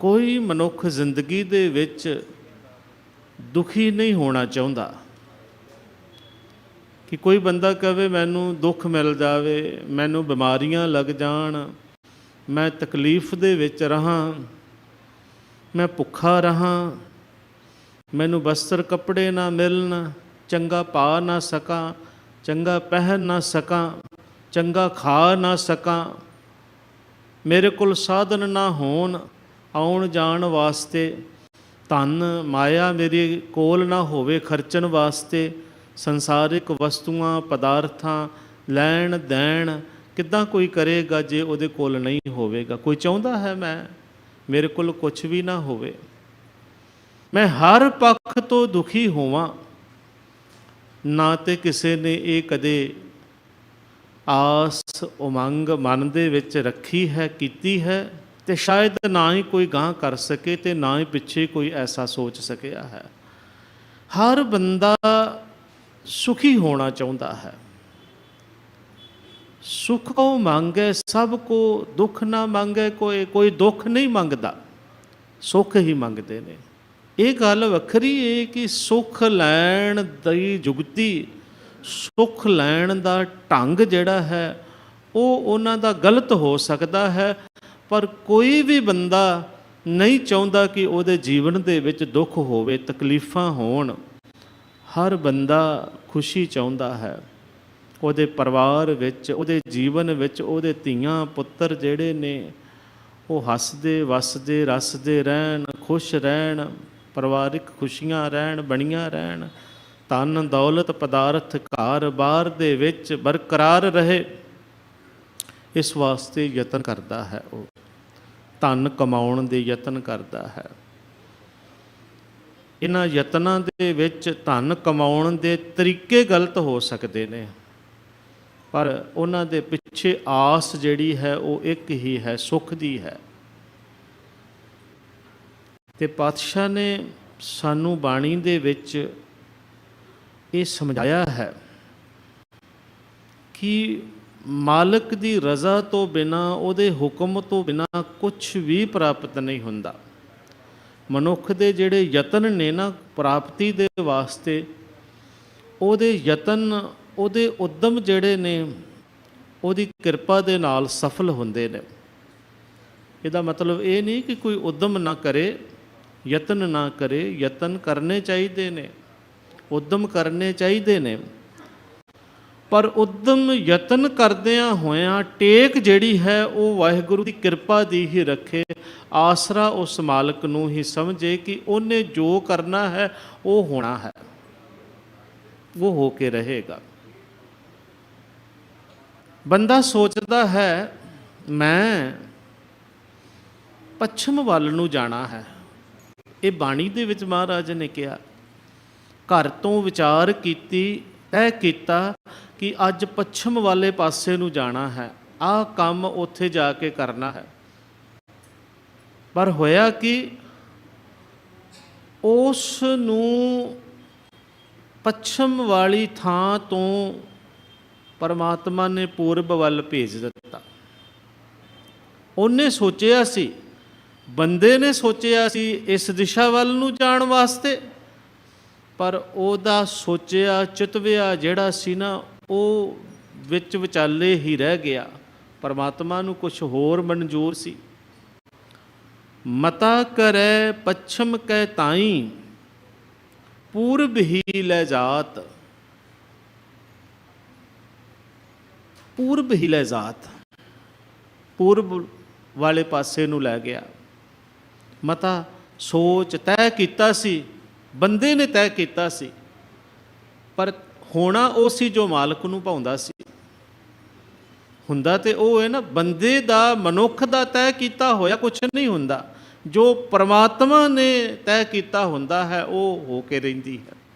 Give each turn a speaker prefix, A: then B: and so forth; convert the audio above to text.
A: ਕੋਈ ਮਨੁੱਖ ਜ਼ਿੰਦਗੀ ਦੇ ਵਿੱਚ ਦੁਖੀ ਨਹੀਂ ਹੋਣਾ ਚਾਹੁੰਦਾ। ਕਿ ਕੋਈ ਬੰਦਾ ਕਹੇ, ਮੈਨੂੰ ਦੁੱਖ ਮਿਲ ਜਾਵੇ, ਮੈਨੂੰ ਬਿਮਾਰੀਆਂ ਲੱਗ ਜਾਣ, ਮੈਂ ਤਕਲੀਫ ਦੇ ਵਿੱਚ ਰਹਾ, ਮੈਂ ਭੁੱਖਾ ਰਹਾ, ਮੈਨੂੰ ਬਸਤਰ ਕੱਪੜੇ ਨਾ ਮਿਲਣ, ਚੰਗਾ ਪਾ ਨਾ ਸਕਾਂ, ਚੰਗਾ ਪਹਿਨ ਨਾ ਸਕਾਂ, ਚੰਗਾ ਖਾ ਨਾ ਸਕਾਂ, ਮੇਰੇ ਕੋਲ ਸਾਧਨ ਨਾ ਹੋਣ ਆਉਣ ਜਾਣ ਵਾਸਤੇ ਧਨ ਮਾਇਆ ਮੇਰੇ ਕੋਲ ਨਾ ਹੋਵੇ ਖਰਚਣ ਵਾਸਤੇ, ਸੰਸਾਰਿਕ ਵਸਤੂਆਂ, ਪਦਾਰਥਾਂ ਲੈਣ ਦੇਣ ਕਿੱਦਾਂ ਕੋਈ ਕਰੇਗਾ ਜੇ ਉਹਦੇ ਕੋਲ ਨਹੀਂ ਹੋਵੇਗਾ? ਕੋਈ ਚਾਹੁੰਦਾ ਹੈ ਮੈਂ? ਮੇਰੇ ਕੋਲ ਕੁਝ ਵੀ ਨਾ ਹੋਵੇ। ਮੈਂ ਹਰ ਪੱਖ ਤੋਂ ਦੁਖੀ ਹੋਵਾਂ। ਨਾ ਤੇ ਕਿਸੇ ਨੇ ਇਹ ਕਦੇ ਆਸ ਉਮੰਗ ਮਨ ਦੇ ਵਿੱਚ ਰੱਖੀ ਹੈ, ਕੀਤੀ ਹੈ। ਤੇ ਸ਼ਾਇਦ ਨਾ ਹੀ ਕੋਈ ਗਾਂ ਕਰ ਸਕੇ ਤੇ ਨਾ ਹੀ ਪਿੱਛੇ ਕੋਈ ਐਸਾ ਸੋਚ ਸਕਿਆ ਹੈ। ਹਰ ਬੰਦਾ ਸੁਖੀ ਹੋਣਾ ਚਾਹੁੰਦਾ ਹੈ। ਸੁਖ ਕੋ ਮੰਗੇ, ਸਭ ਕੋ ਦੁੱਖ ਨਾ ਮੰਗੇ, ਕੋਈ ਕੋਈ ਦੁੱਖ ਨਹੀਂ ਮੰਗਦਾ, ਸੁਖ ਹੀ ਮੰਗਦੇ ਨੇ। ਇਹ ਗੱਲ ਵੱਖਰੀ ਹੈ ਕਿ ਸੁਖ ਲੈਣ ਦੀ ਜੁਗਤੀ, ਸੁਖ ਲੈਣ ਦਾ ਢੰਗ ਜਿਹੜਾ ਹੈ, ਉਹ ਉਹਨਾਂ ਦਾ ਗਲਤ ਹੋ ਸਕਦਾ ਹੈ। ਪਰ ਕੋਈ ਵੀ ਬੰਦਾ ਨਹੀਂ ਚਾਹੁੰਦਾ ਕਿ ਉਹਦੇ ਜੀਵਨ ਦੇ ਵਿੱਚ ਦੁੱਖ ਹੋਵੇ, ਤਕਲੀਫਾਂ ਹੋਣ, ਹਰ ਬੰਦਾ ਖੁਸ਼ੀ ਚਾਹੁੰਦਾ ਹੈ। ਉਹਦੇ ਪਰਿਵਾਰ ਵਿੱਚ, ਉਹਦੇ ਜੀਵਨ ਵਿੱਚ, ਉਹਦੇ ਧੀਆਂ, ਪੁੱਤਰ ਜਿਹੜੇ ਨੇ, ਉਹ ਹੱਸਦੇ, ਵਸਦੇ, ਰਸਦੇ ਰਹਿਣ, ਖੁਸ਼ ਰਹਿਣ, ਪਰਿਵਾਰਿਕ ਖੁਸ਼ੀਆਂ ਰਹਿਣ, ਬਣੀਆਂ ਰਹਿਣ, ਧਨ, ਦੌਲਤ, ਪਦਾਰਥ ਘਰ ਬਾਰ ਦੇ ਵਿੱਚ ਬਰਕਰਾਰ ਰਹੇ। ਇਸ ਵਾਸਤੇ ਯਤਨ ਕਰਦਾ ਹੈ ਉਹ। ਧਨ ਕਮਾਉਣ ਦੇ ਯਤਨ ਕਰਦਾ ਹੈ। ਇਹਨਾਂ ਯਤਨਾਂ ਦੇ ਵਿੱਚ ਧਨ ਕਮਾਉਣ ਦੇ ਤਰੀਕੇ ਗਲਤ ਹੋ ਸਕਦੇ ਨੇ। ਪਰ ਉਹਨਾਂ ਦੇ ਪਿੱਛੇ ਆਸ ਜਿਹੜੀ ਹੈ ਉਹ ਇੱਕ ਹੀ ਹੈ, ਸੁੱਖ ਦੀ ਹੈ। ਤੇ ਪਾਤਸ਼ਾਹ ਨੇ ਸਾਨੂੰ ਬਾਣੀ ਦੇ ਵਿੱਚ ਇਹ ਸਮਝਾਇਆ ਹੈ ਕਿ ਮਾਲਕ ਦੀ ਰਜ਼ਾ ਤੋਂ ਬਿਨਾ, ਉਹਦੇ ਹੁਕਮ ਤੋਂ ਬਿਨਾ ਕੁਝ ਵੀ ਪ੍ਰਾਪਤ ਨਹੀਂ ਹੁੰਦਾ। ਮਨੁੱਖ ਦੇ ਜਿਹੜੇ ਯਤਨ ਨੇ ਨਾ, ਪ੍ਰਾਪਤੀ ਦੇ ਵਾਸਤੇ, ਉਹਦੇ ਯਤਨ, ਉਹਦੇ ਉਦਮ ਜਿਹੜੇ ਨੇ, ਉਹਦੀ ਕਿਰਪਾ ਦੇ ਨਾਲ ਸਫਲ ਹੁੰਦੇ ਨੇ। ਇਹਦਾ ਮਤਲਬ ਇਹ ਨਹੀਂ ਕਿ ਕੋਈ ਉਦਮ ਨਾ ਕਰੇ, ਯਤਨ ਨਾ ਕਰੇ, ਯਤਨ ਕਰਨੇ ਚਾਹੀਦੇ ਨੇ, ਉਦਮ ਕਰਨੇ ਚਾਹੀਦੇ ਨੇ। ਪਰ ਉਦਮ ਯਤਨ ਕਰਦਿਆਂ ਹੋਇਆਂ ਟੇਕ ਜਿਹੜੀ ਹੈ ਉਹ ਵਾਹਿਗੁਰੂ ਦੀ ਕਿਰਪਾ ਦੀ ਹੀ ਰੱਖੇ। ਆਸਰਾ ਉਸ ਮਾਲਕ ਨੂੰ ਹੀ ਸਮਝੇ ਕਿ ਉਹਨੇ ਜੋ ਕਰਨਾ ਹੈ, ਉਹ ਹੋਣਾ ਹੈ। ਉਹ ਹੋ ਕੇ ਰਹੇਗਾ। ਬੰਦਾ ਸੋਚਦਾ ਹੈ, ਮੈਂ ਪੱਛਮ ਵੱਲ ਨੂੰ ਜਾਣਾ ਹੈ। ਇਹ ਬਾਣੀ ਦੇ ਵਿੱਚ ਮਹਾਰਾਜ ਨੇ ਕਿਹਾ, ਘਰ ਤੋਂ ਵਿਚਾਰ ਕੀਤੀ ਤੈਅ ਕੀਤਾ ਕਿ ਅੱਜ ਪੱਛਮ ਵਾਲੇ ਪਾਸੇ ਨੂੰ ਜਾਣਾ ਹੈ। ਆਹ ਕੰਮ ਉੱਥੇ ਜਾ ਕੇ ਕਰਨਾ ਹੈ। ਪਰ ਹੋਇਆ ਕਿ? ਉਸ ਨੂੰ ਪੱਛਮ ਵਾਲੀ ਥਾਂ ਤੋਂ ਪਰਮਾਤਮਾ ਨੇ ਪੂਰਬ ਵੱਲ ਭੇਜ ਦਿੱਤਾ। ਉਹਨੇ ਸੋਚਿਆ ਸੀ, ਬੰਦੇ ਨੇ ਸੋਚਿਆ ਸੀ ਇਸ ਦਿਸ਼ਾ ਵੱਲ ਨੂੰ ਜਾਣ ਵਾਸਤੇ। ਪਰ ਉਹਦਾ ਸੋਚਿਆ, ਚਿਤਵਿਆ ਜਿਹੜਾ ਸੀ ਨਾ, ਉਹ ਵਿੱਚ ਵਿਚਾਲੇ ਹੀ ਰਹਿ ਗਿਆ। ਪਰਮਾਤਮਾ ਨੂੰ ਕੁਝ ਹੋਰ ਮਨਜ਼ੂਰ ਸੀ। ਮਤਾ ਕਰੈ ਪੱਛਮ ਕੈ ਤਾਈ, ਪੂਰਬ ਹੀ ਲੈ ਜਾਤ। ਪੂਰਬ ਹੀ ਲੈ ਜਾਤ। ਪੂਰਬ ਵਾਲੇ ਪਾਸੇ ਨੂੰ ਲੈ ਗਿਆ। ਮਤਾ ਸੋਚ ਤੈਅ ਕੀਤਾ ਸੀ। ਬੰਦੇ ਨੇ ਤੈਅ ਕੀਤਾ ਸੀ, ਪਰ ਹੋਣਾ ਉਹ ਸੀ ਜੋ ਮਾਲਕ ਨੂੰ ਪਾਉਂਦਾ ਸੀ। ਹੁੰਦਾ ਤੇ ਉਹ ਹੈ ਨਾ, ਬੰਦੇ ਦਾ ਮਨੁੱਖ ਦਾ ਤੈਅ ਕੀਤਾ ਹੋਇਆ ਕੁਝ ਨਹੀਂ ਹੁੰਦਾ। ਜੋ ਪਰਮਾਤਮਾ ਨੇ ਤੈਅ ਕੀਤਾ ਹੁੰਦਾ ਹੈ, ਉਹ ਹੋ ਕੇ ਰਹਿੰਦੀ ਹੈ।